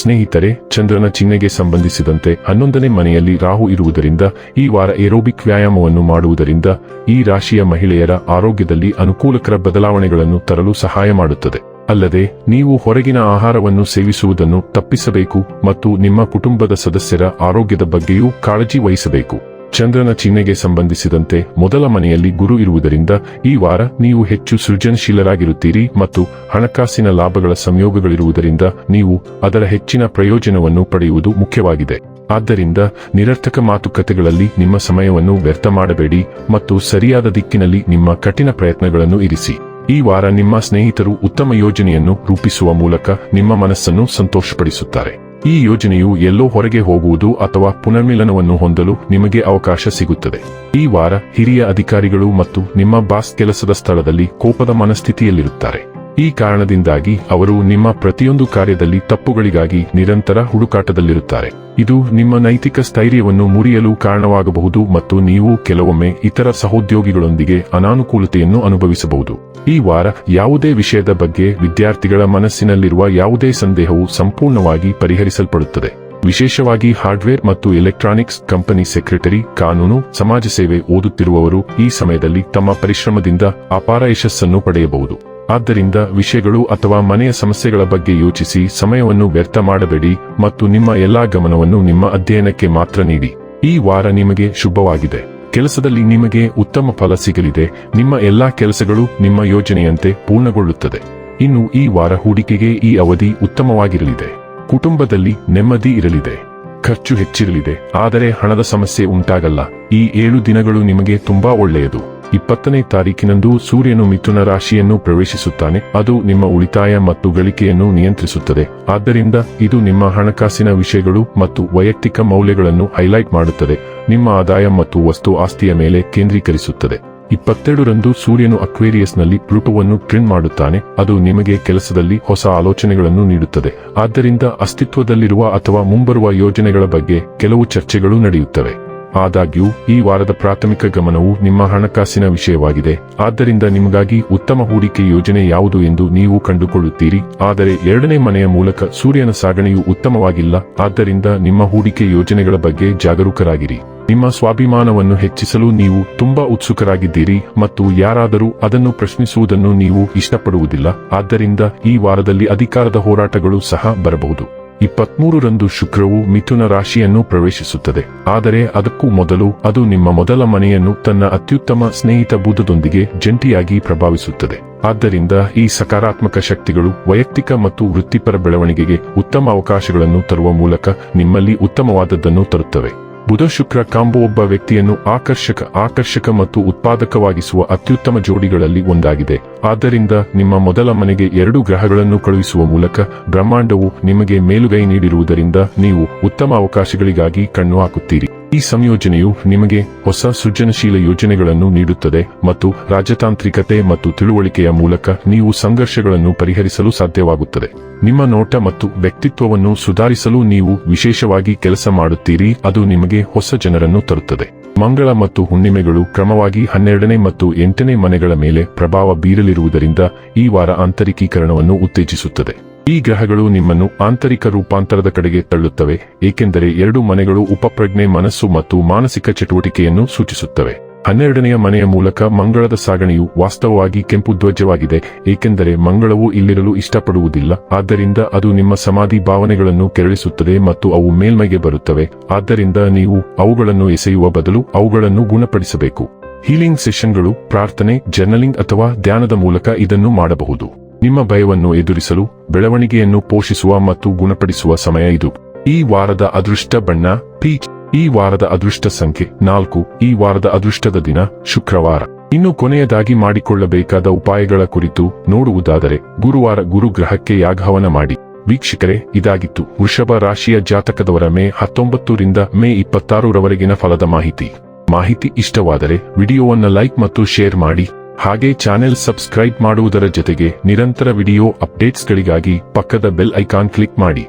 ಸ್ನೇಹಿತರೆ, ಚಂದ್ರನ ಚಿಹ್ನೆಗೆ ಸಂಬಂಧಿಸಿದಂತೆ ಹನ್ನೊಂದನೇ ಮನೆಯಲ್ಲಿ ರಾಹು ಇರುವುದರಿಂದ, ಈ ವಾರ ಏರೋಬಿಕ್ ವ್ಯಾಯಾಮವನ್ನು ಮಾಡುವುದರಿಂದ, ಈ ರಾಶಿಯ ಮಹಿಳೆಯರ ಆರೋಗ್ಯದಲ್ಲಿ ಅನುಕೂಲಕರ ಬದಲಾವಣೆಗಳನ್ನು ತರಲು ಸಹಾಯ ಮಾಡುತ್ತದೆ. ಅಲ್ಲದೆ, ನೀವು ಹೊರಗಿನ ಆಹಾರವನ್ನು ಸೇವಿಸುವುದನ್ನು ತಪ್ಪಿಸಬೇಕು ಮತ್ತು ನಿಮ್ಮ ಕುಟುಂಬದ ಸದಸ್ಯರ ಆರೋಗ್ಯದ ಬಗ್ಗೆಯೂ ಕಾಳಜಿ ವಹಿಸಬೇಕು. ಚಂದ್ರನ ಚಿಹ್ನೆಗೆ ಸಂಬಂಧಿಸಿದಂತೆ ಮೊದಲ ಮನೆಯಲ್ಲಿ ಗುರು ಇರುವುದರಿಂದ ಈ ವಾರ ನೀವು ಹೆಚ್ಚು ಸೃಜನಶೀಲರಾಗಿರುತ್ತೀರಿ ಮತ್ತು ಹಣಕಾಸಿನ ಲಾಭಗಳ ಸಂಯೋಗಗಳಿರುವುದರಿಂದ ನೀವು ಅದರ ಹೆಚ್ಚಿನ ಪ್ರಯೋಜನವನ್ನು ಪಡೆಯುವುದು ಮುಖ್ಯವಾಗಿದೆ. ಆದ್ದರಿಂದ ನಿರರ್ಥಕ ಮಾತುಕತೆಗಳಲ್ಲಿ ನಿಮ್ಮ ಸಮಯವನ್ನು ವ್ಯರ್ಥ ಮಾಡಬೇಡಿ ಮತ್ತು ಸರಿಯಾದ ದಿಕ್ಕಿನಲ್ಲಿ ನಿಮ್ಮ ಕಠಿಣ ಪ್ರಯತ್ನಗಳನ್ನು ಇರಿಸಿ. ಈ ವಾರ ನಿಮ್ಮ ಸ್ನೇಹಿತರು ಉತ್ತಮ ಯೋಜನೆಯನ್ನು ರೂಪಿಸುವ ಮೂಲಕ ನಿಮ್ಮ ಮನಸ್ಸನ್ನು ಸಂತೋಷಪಡಿಸುತ್ತಾರೆ. ಈ ಯೋಜನೆಯು ಎಲ್ಲೋ ಹೊರಗೆ ಹೋಗುವುದು ಅಥವಾ ಪುನರ್ಮಿಲನವನ್ನು ಹೊಂದಲು ನಿಮಗೆ ಅವಕಾಶ ಸಿಗುತ್ತದೆ. ಈ ವಾರ ಹಿರಿಯ ಅಧಿಕಾರಿಗಳು ಮತ್ತು ನಿಮ್ಮ ಬಾಸ್ ಕೆಲಸದ ಸ್ಥಳದಲ್ಲಿ ಕೋಪದ ಮನಸ್ಥಿತಿಯಲ್ಲಿರುತ್ತಾರೆ. ಈ ಕಾರಣದಿಂದಾಗಿ ಅವರು ನಿಮ್ಮ ಪ್ರತಿಯೊಂದು ಕಾರ್ಯದಲ್ಲಿ ತಪ್ಪುಗಳಿಗಾಗಿ ನಿರಂತರ ಹುಡುಕಾಟದಲ್ಲಿರುತ್ತಾರೆ. ಇದು ನಿಮ್ಮ ನೈತಿಕ ಸ್ಥೈರ್ಯವನ್ನು ಮುರಿಯಲು ಕಾರಣವಾಗಬಹುದು ಮತ್ತು ನೀವು ಕೆಲವೊಮ್ಮೆ ಇತರ ಸಹೋದ್ಯೋಗಿಗಳೊಂದಿಗೆ ಅನಾನುಕೂಲತೆಯನ್ನು ಅನುಭವಿಸಬಹುದು. ಈ ವಾರ ಯಾವುದೇ ವಿಷಯದ ಬಗ್ಗೆ ವಿದ್ಯಾರ್ಥಿಗಳ ಮನಸ್ಸಿನಲ್ಲಿರುವ ಯಾವುದೇ ಸಂದೇಹವು ಸಂಪೂರ್ಣವಾಗಿ ಪರಿಹರಿಸಲ್ಪಡುತ್ತದೆ. ವಿಶೇಷವಾಗಿ ಹಾರ್ಡ್ವೇರ್ ಮತ್ತು ಎಲೆಕ್ಟ್ರಾನಿಕ್ಸ್ ಕಂಪನಿ ಸೆಕ್ರೆಟರಿ, ಕಾನೂನು, ಸಮಾಜ ಸೇವೆ ಓದುತ್ತಿರುವವರು ಈ ಸಮಯದಲ್ಲಿ ತಮ್ಮ ಪರಿಶ್ರಮದಿಂದ ಅಪಾರ ಯಶಸ್ಸನ್ನು ಪಡೆಯಬಹುದು. ಆದ್ದರಿಂದ ವಿಷಯಗಳು ಅಥವಾ ಮನೆಯ ಸಮಸ್ಯೆಗಳ ಬಗ್ಗೆ ಯೋಚಿಸಿ ಸಮಯವನ್ನು ವ್ಯರ್ಥ ಮಾಡಬೇಡಿ ಮತ್ತು ನಿಮ್ಮ ಎಲ್ಲಾ ಗಮನವನ್ನು ನಿಮ್ಮ ಅಧ್ಯಯನಕ್ಕೆ ಮಾತ್ರ ನೀಡಿ. ಈ ವಾರ ನಿಮಗೆ ಶುಭವಾಗಿದೆ. ಕೆಲಸದಲ್ಲಿ ನಿಮಗೆ ಉತ್ತಮ ಫಲ ಸಿಗಲಿದೆ. ನಿಮ್ಮ ಎಲ್ಲಾ ಕೆಲಸಗಳು ನಿಮ್ಮ ಯೋಜನೆಯಂತೆ ಪೂರ್ಣಗೊಳ್ಳುತ್ತದೆ. ಇನ್ನು ಈ ವಾರ ಹೂಡಿಕೆಗೆ ಈ ಅವಧಿ ಉತ್ತಮವಾಗಿರಲಿದೆ. ಕುಟುಂಬದಲ್ಲಿ ನೆಮ್ಮದಿ ಇರಲಿದೆ. ಖರ್ಚು ಹೆಚ್ಚಿರಲಿದೆ. ಆದರೆ ಹಣದ ಸಮಸ್ಯೆ ಉಂಟಾಗಲ್ಲ. ಈ ಏಳು ದಿನಗಳು ನಿಮಗೆ ತುಂಬಾ ಒಳ್ಳೆಯದು. ಇಪ್ಪತ್ತನೇ ತಾರೀಕಿನಂದು ಸೂರ್ಯನು ಮಿಥುನ ರಾಶಿಯನ್ನು ಪ್ರವೇಶಿಸುತ್ತಾನೆ, ಅದು ನಿಮ್ಮ ಉಳಿತಾಯ ಮತ್ತು ಗಳಿಕೆಯನ್ನು ನಿಯಂತ್ರಿಸುತ್ತದೆ. ಆದ್ದರಿಂದ ಇದು ನಿಮ್ಮ ಹಣಕಾಸಿನ ವಿಷಯಗಳು ಮತ್ತು ವೈಯಕ್ತಿಕ ಮೌಲ್ಯಗಳನ್ನು ಹೈಲೈಟ್ ಮಾಡುತ್ತದೆ, ನಿಮ್ಮ ಆದಾಯ ಮತ್ತು ವಸ್ತು ಆಸ್ತಿಯ ಮೇಲೆ ಕೇಂದ್ರೀಕರಿಸುತ್ತದೆ. ಇಪ್ಪತ್ತೆರಡರಂದು ಸೂರ್ಯನು ಅಕ್ವೇರಿಯಸ್ನಲ್ಲಿ ಪ್ಲೂಟೋವನ್ನು ಟ್ರಿನ್ ಮಾಡುತ್ತಾನೆ, ಅದು ನಿಮಗೆ ಕೆಲಸದಲ್ಲಿ ಹೊಸ ಆಲೋಚನೆಗಳನ್ನು ನೀಡುತ್ತದೆ. ಆದ್ದರಿಂದ ಅಸ್ತಿತ್ವದಲ್ಲಿರುವ ಅಥವಾ ಮುಂಬರುವ ಯೋಜನೆಗಳ ಬಗ್ಗೆ ಕೆಲವು ಚರ್ಚೆಗಳು ನಡೆಯುತ್ತವೆ. ಆದಾಗ್ಯೂ, ಈ ವಾರದ ಪ್ರಾಥಮಿಕ ಗಮನವು ನಿಮ್ಮ ಹಣಕಾಸಿನ ವಿಷಯವಾಗಿದೆ. ಆದ್ದರಿಂದ ನಿಮಗಾಗಿ ಉತ್ತಮ ಹೂಡಿಕೆ ಯೋಜನೆ ಯಾವುದು ಎಂದು ನೀವು ಕಂಡುಕೊಳ್ಳುತ್ತೀರಿ. ಆದರೆ ಎರಡನೇ ಮನೆಯ ಮೂಲಕ ಸೂರ್ಯನ ಸಾಗಣೆಯು ಉತ್ತಮವಾಗಿಲ್ಲ. ಆದ್ದರಿಂದ ನಿಮ್ಮ ಹೂಡಿಕೆ ಯೋಜನೆಗಳ ಬಗ್ಗೆ ಜಾಗರೂಕರಾಗಿರಿ. ನಿಮ್ಮ ಸ್ವಾಭಿಮಾನವನ್ನು ಹೆಚ್ಚಿಸಲು ನೀವು ತುಂಬಾ ಉತ್ಸುಕರಾಗಿದ್ದೀರಿ ಮತ್ತು ಯಾರಾದರೂ ಅದನ್ನು ಪ್ರಶ್ನಿಸುವುದನ್ನು ನೀವು ಇಷ್ಟಪಡುವುದಿಲ್ಲ. ಆದ್ದರಿಂದ ಈ ವಾರದಲ್ಲಿ ಅಧಿಕಾರದ ಹೋರಾಟಗಳು ಸಹ ಬರಬಹುದು. ಇಪ್ಪತ್ಮೂರರಂದು ಶುಕ್ರವು ಮಿಥುನ ರಾಶಿಯನ್ನು ಪ್ರವೇಶಿಸುತ್ತದೆ. ಆದರೆ ಅದಕ್ಕೂ ಮೊದಲು ಅದು ನಿಮ್ಮ ಮೊದಲ ಮನೆಯನ್ನು ತನ್ನ ಅತ್ಯುತ್ತಮ ಸ್ನೇಹಿತ ಬುಧದೊಂದಿಗೆ ಜಂಟಿಯಾಗಿ ಪ್ರಭಾವಿಸುತ್ತದೆ. ಆದ್ದರಿಂದ ಈ ಸಕಾರಾತ್ಮಕ ಶಕ್ತಿಗಳು ವೈಯಕ್ತಿಕ ಮತ್ತು ವೃತ್ತಿಪರ ಬೆಳವಣಿಗೆಗೆ ಉತ್ತಮ ಅವಕಾಶಗಳನ್ನು ತರುವ ಮೂಲಕ ನಿಮ್ಮಲ್ಲಿ ಉತ್ತಮವಾದದ್ದನ್ನು ತರುತ್ತವೆ. ಬುಧ ಶುಕ್ರ ಕಾಂಬೋ ಒಬ್ಬ ವ್ಯಕ್ತಿಯನ್ನು ಆಕರ್ಷಕ ಆಕರ್ಷಕ ಮತ್ತು ಉತ್ಪಾದಕವಾಗಿಸುವ ಅತ್ಯುತ್ತಮ ಜೋಡಿಗಳಲ್ಲಿ ಒಂದಾಗಿದೆ. ಆದ್ದರಿಂದ ನಿಮ್ಮ ಮೊದಲ ಮನೆಗೆ ಎರಡು ಗ್ರಹಗಳನ್ನು ಕಳುಹಿಸುವ ಮೂಲಕ ಬ್ರಹ್ಮಾಂಡವು ನಿಮಗೆ ಮೇಲುಗೈ ನೀಡಿರುವುದರಿಂದ ನೀವು ಉತ್ತಮ ಅವಕಾಶಗಳಿಗಾಗಿ ಕಣ್ಣು ಹಾಕುತ್ತೀರಿ. ಈ ಸಂಯೋಜನೆಯು ನಿಮಗೆ ಹೊಸ ಸೃಜನಶೀಲ ಯೋಜನೆಗಳನ್ನು ನೀಡುತ್ತದೆ ಮತ್ತು ರಾಜತಾಂತ್ರಿಕತೆ ಮತ್ತು ತಿಳುವಳಿಕೆಯ ಮೂಲಕ ನೀವು ಸಂಘರ್ಷಗಳನ್ನು ಪರಿಹರಿಸಲು ಸಾಧ್ಯವಾಗುತ್ತದೆ. ನಿಮ್ಮ ನೋಟ ಮತ್ತು ವ್ಯಕ್ತಿತ್ವವನ್ನು ಸುಧಾರಿಸಲು ನೀವು ವಿಶೇಷವಾಗಿ ಕೆಲಸ ಮಾಡುತ್ತೀರಿ, ಅದು ನಿಮಗೆ ಹೊಸ ಜನರನ್ನು ತರುತ್ತದೆ. ಮಂಗಳ ಮತ್ತು ಹುಣ್ಣಿಮೆಗಳು ಕ್ರಮವಾಗಿ ಹನ್ನೆರಡನೇ ಮತ್ತು ಎಂಟನೇ ಮನೆಗಳ ಮೇಲೆ ಪ್ರಭಾವ ಬೀರಲಿರುವುದರಿಂದ ಈ ವಾರ ಆಂತರಿಕೀಕರಣವನ್ನು ಉತ್ತೇಜಿಸುತ್ತದೆ. ಈ ಗ್ರಹಗಳು ನಿಮ್ಮನ್ನು ಆಂತರಿಕ ರೂಪಾಂತರದ ಕಡೆಗೆ ತಳ್ಳುತ್ತವೆ, ಏಕೆಂದರೆ ಎರಡು ಮನೆಗಳು ಉಪಪ್ರಜ್ಞೆ ಮನಸ್ಸು ಮತ್ತು ಮಾನಸಿಕ ಚಟುವಟಿಕೆಯನ್ನು ಸೂಚಿಸುತ್ತವೆ. ಹನ್ನೆರಡನೆಯ ಮನೆಯ ಮೂಲಕ ಮಂಗಳದ ಸಾಗಣೆಯು ವಾಸ್ತವವಾಗಿ ಕೆಂಪು ಧ್ವಜವಾಗಿದೆ, ಏಕೆಂದರೆ ಮಂಗಳವು ಇಲ್ಲಿರಲು ಇಷ್ಟಪಡುವುದಿಲ್ಲ. ಆದ್ದರಿಂದ ಅದು ನಿಮ್ಮ ಸಮಾಧಿ ಭಾವನೆಗಳನ್ನು ಕೆರಳಿಸುತ್ತದೆ ಮತ್ತು ಅವು ಮೇಲ್ಮೈಗೆ ಬರುತ್ತವೆ. ಆದ್ದರಿಂದ ನೀವು ಅವುಗಳನ್ನು ಎಸೆಯುವ ಬದಲು ಅವುಗಳನ್ನು ಗುಣಪಡಿಸಬೇಕು. ಹೀಲಿಂಗ್ ಸೆಷನ್ಗಳು, ಪ್ರಾರ್ಥನೆ, ಜರ್ನಲಿಂಗ್ ಅಥವಾ ಧ್ಯಾನದ ಮೂಲಕ ಇದನ್ನು ಮಾಡಬಹುದು. ನಿಮ್ಮ ಭಯವನ್ನು ಎದುರಿಸಲು, ಬೆಳವಣಿಗೆಯನ್ನು ಪೋಷಿಸುವ ಮತ್ತು ಗುಣಪಡಿಸುವ ಸಮಯ ಇದು. ಈ ವಾರದ ಅದೃಷ್ಟ ಬಣ್ಣ, ಪೀಚ್. ಈ ವಾರದ ಅದೃಷ್ಟ ಸಂಖ್ಯೆ ನಾಲ್ಕು. ಈ ವಾರದ ಅದೃಷ್ಟದ ದಿನ, ಶುಕ್ರವಾರ. ಇನ್ನು ಕೊನೆಯದಾಗಿ ಮಾಡಿಕೊಳ್ಳಬೇಕಾದ ಉಪಾಯಗಳ ಕುರಿತು ನೋಡುವುದಾದರೆ, ಗುರುವಾರ ಗುರುಗ್ರಹಕ್ಕೆ ಯಾಗಹವನ ಮಾಡಿ. ವೀಕ್ಷಕರೇ, ಇದಾಗಿತ್ತು. ವೃಷಭ ರಾಶಿಯ ಜಾತಕದವರ ಮೇ ಹತ್ತೊಂಬತ್ತರಿಂದ ಮೇ ಇಪ್ಪತ್ತಾರರವರೆಗಿನ ಫಲದ ಮಾಹಿತಿ. ಮಾಹಿತಿ ಇಷ್ಟವಾದರೆ, ವಿಡಿಯೋವನ್ನು ಲೈಕ್ ಮತ್ತು ಶೇರ್ ಮಾಡಿ. ಹಾಗೆ ಚಾನೆಲ್ ಸಬ್ಸ್ಕ್ರೈಬ್ ಮಾಡುವುದರ ಜೊತೆಗೆ ನಿರಂತರ ವಿಡಿಯೋ ಅಪ್ಡೇಟ್ಸ್ಗಳಿಗಾಗಿ ಪಕ್ಕದ ಬೆಲ್ ಐಕಾನ್ ಕ್ಲಿಕ್ ಮಾಡಿ.